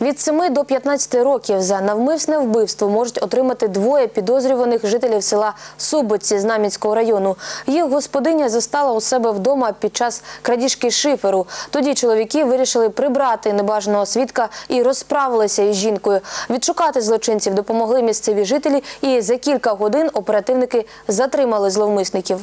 Від 7 до 15 років за навмисне вбивство можуть отримати двоє підозрюваних жителів села Субоці Знам'янського району. Їх господиня застала у себе вдома під час крадіжки шиферу. Тоді чоловіки вирішили прибрати небажаного свідка і розправилися із жінкою. Відшукати злочинців допомогли місцеві жителі, і за кілька годин оперативники затримали зловмисників.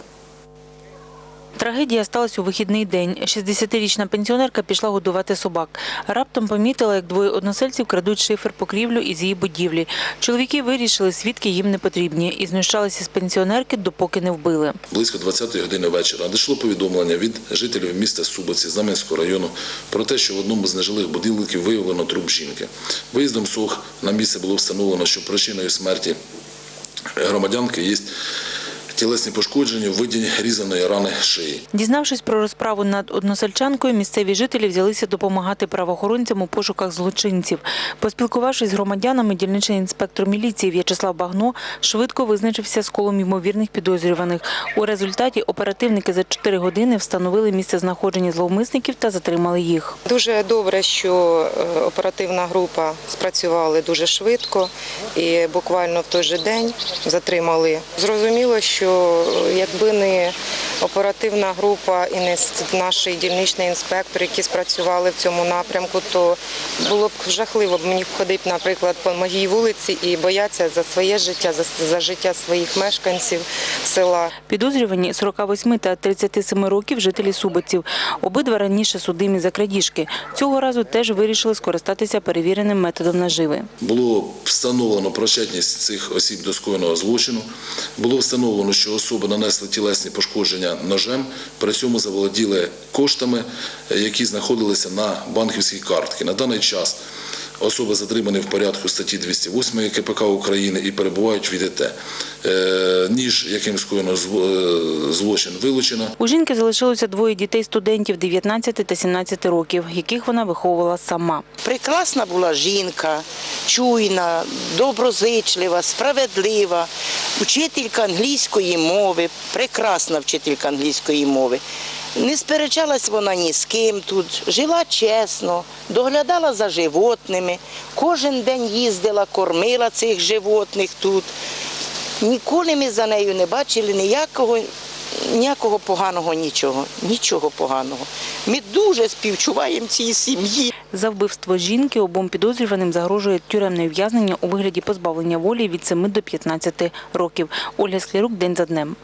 Трагедія сталася у вихідний день. 60-річна пенсіонерка пішла годувати собак. Раптом помітила, як двоє односельців крадуть шифер покрівлю із її будівлі. Чоловіки вирішили, свідки їм не потрібні, і знущалися з пенсіонерки, допоки не вбили. Близько 20-ї години вечора надійшло повідомлення від жителів міста Субоці Знам'янського району про те, що в одному з нежилих будинків виявлено труп жінки. Виїздом СОГ на місце було встановлено, що причиною смерті громадянки є тілесні пошкодження в виді різаної рани шиї. Дізнавшись про розправу над односельчанкою, місцеві жителі взялися допомагати правоохоронцям у пошуках злочинців. Поспілкувавшись з громадянами, дільничний інспектор міліції В'ячеслав Багно швидко визначився з колом ймовірних підозрюваних. У результаті оперативники за 4 години встановили місце знаходження зловмисників та затримали їх. Дуже добре, що е, оперативна група спрацювали дуже швидко і буквально в той же день затримали. Зрозуміло, що е, якби не оперативна група і не с- наш дільничний інспектор, які спрацювали в цьому напрямку, то було б жахливо б мені ходити, наприклад, по моїй вулиці і боятися за своє життя, за, за життя своїх мешканців села. Підозрювані 48 та 37 років жителі Субоців. Обидва раніше судимі за крадіжки. Цього разу теж вирішили скористатися перевіреним методом наживи. Було встановлено причетність цих осіб до скоєного злочину. Було встановлено, що особи нанесли тілесні пошкодження ножем, при цьому заволоділи коштами, е, які знаходилися на банківській картці. На даний час особи затримані в порядку статті 208 КПК України і перебувають в ІДТ. Е, Ніж, яким скоєно е, злочин, вилучено. У жінки залишилося двоє дітей-студентів 19 та 17 років, яких вона виховувала сама. Прекрасна була жінка, чуйна, доброзичлива, справедлива, вчителька англійської мови, прекрасна вчителька англійської мови. Не сперечалась вона ні з ким тут, жила чесно, доглядала за животними, кожен день їздила, кормила цих животних тут. Ніколи ми за нею не бачили ніякого, ніякого поганого нічого, нічого поганого. Ми дуже співчуваємо цій сім'ї. За вбивство жінки обом підозрюваним загрожує тюремне ув'язнення у вигляді позбавлення волі від 7 до 15 років. Ольга Склярук день за днем.